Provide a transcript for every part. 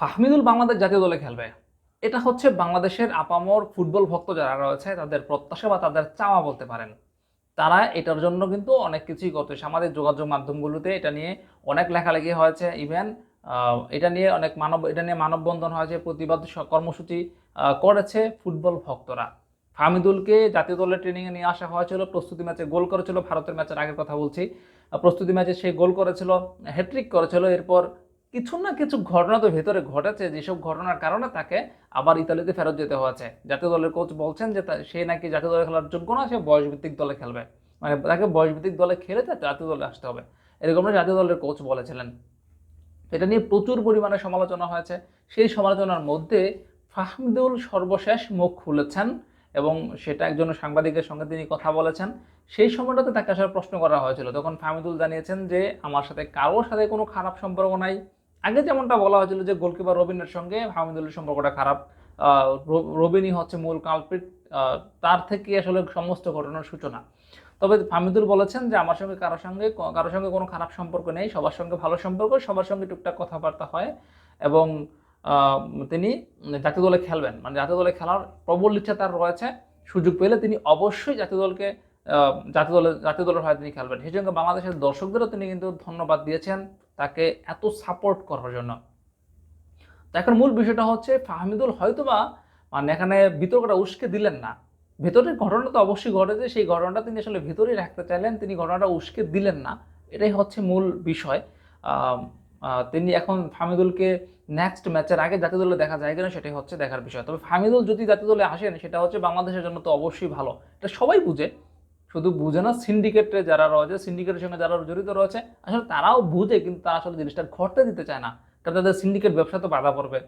ফাহমিদুল বাংলাদেশ জাতীয় দলে খেলবে। এটা হচ্ছে বাংলাদেশের আপামর ফুটবল ভক্ত যারা রয়েছে, তাদের প্রত্যাশা বা তাদের চাওয়া বলতে পারেন। তারা এটার জন্য কিন্তু অনেক কিছুই করতে সামাজিক যোগাযোগ মাধ্যমগুলোতে এটা নিয়ে অনেক লেখালেখি হয়েছে। ইভেন এটা নিয়ে অনেক মানব এটা নিয়ে মানববন্ধন হয়েছে, প্রতিবাদ কর্মসূচি করেছে ফুটবল ভক্তরা। ফাহমিদুলকে জাতীয় দলের ট্রেনিংয়ে নিয়ে আসা হয়েছিল, প্রস্তুতি ম্যাচে গোল করেছিল, ভারতের ম্যাচের আগের কথা বলছি। প্রস্তুতি ম্যাচে সে গোল করেছিল হ্যাট্রিক করেছিল, এরপর কিছু না কিছু ঘটনা তো ভেতরে ঘটেছে, যেসব ঘটনার কারণে তাকে আবার ইতালিতে ফেরত যেতে হয়েছে। জাতীয় দলের কোচ বলছেন যে সে নাকি জাতীয় দলে খেলার যোগ্য না, সে বয়সভিত্তিক দলে খেলবে। মানে তাকে বয়সভিত্তিক দলে খেলে তার জাতীয় দলে আসতে হবে। এরকম জাতীয় দলের কোচ বলেছিলেন। এটা নিয়ে প্রচুর পরিমাণে সমালোচনা হয়েছে। সেই সমালোচনার মধ্যে ফাহমিদুল সর্বশেষ মুখ খুলেছেন এবং সেটা একজন সাংবাদিকের সঙ্গে তিনি কথা বলেছেন। সেই সময়টাতে তাকে আসলে প্রশ্ন করা হয়েছিল। তখন ফাহমিদুল জানিয়েছেন যে, আমার সাথে কারোর সাথে কোনো খারাপ সম্পর্ক নাই। আগে যেমনটা বলা হয়েছিল যে গোলকিপার রবিনের সঙ্গে ফাহমিদুলের সম্পর্কটা খারাপ রবিনই হচ্ছে মূল কালপিট তার থেকে আসলে সমস্ত ঘটনার সূচনা। তবে হামিদুল বলেছেন যে আমার সঙ্গে কারোর সঙ্গে কারোর সঙ্গে কোনো খারাপ সম্পর্ক নেই, সবার সঙ্গে ভালো সম্পর্ক, সবার সঙ্গে টুকটাক কথাবার্তা হয় এবং তিনি জাতীয় দলে খেলবেন। মানে জাতীয় দলে খেলার প্রবল ইচ্ছা তার রয়েছে, সুযোগ পেলে তিনি অবশ্যই জাতীয় দলকে জাতীয় দলে জাতীয় দলের হয়ে তিনি খেলবেন। সেই সঙ্গে বাংলাদেশের দর্শকদেরও তিনি কিন্তু ধন্যবাদ দিয়েছেন। তাকে এত সাপোর্ট করার জন্য। তো এখন মূল বিষয়টা হচ্ছে ফাহমিদুল হয়তোবা মানে এখানে বিতর্কটা উস্কে দিলেন না। ভেতরের ঘটনা তো অবশ্যই ঘটেছে, সেই ঘটনাটা তিনি আসলে ভেতরেই রাখতে চাইলেন, তিনি ঘটনাটা উস্কে দিলেন না। এটাই হচ্ছে মূল বিষয়। তিনি এখন ফাহমিদুলকে নেক্সট ম্যাচের আগে জাতীয় দলে দেখা যায় কিনা সেটাই হচ্ছে দেখার বিষয়। তবে ফাহমিদুল যদি জাতীয় দলে আসেন, সেটা হচ্ছে বাংলাদেশের জন্য তো অবশ্যই ভালো। এটা সবাই বুঝে। শুধু বুঝে না সিন্ডিকেটে যারা রয়েছে সিন্ডিকেটের সঙ্গে যারা জড়িত রয়েছে, আসলে তারাও বুঝে কিন্তু তারা আসলে জিনিসটা ঘটতে দিতে চায় না। কারণ তাদের সিন্ডিকেট ব্যবসা তো বাধা পড়বে।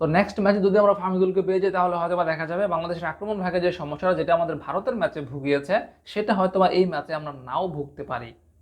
তো নেক্সট ম্যাচে যদি আমরা ফাহমিদুলকে পেয়ে যাই, তাহলে হয়তো বা দেখা যাবে বাংলাদেশের আক্রমণ ভাগে যে সমস্যাটা, যেটা আমাদের ভারতের ম্যাচে ভুগিয়েছে, সেটা হয়তো বা এই ম্যাচে আমরা নাও ভুগতে পারি।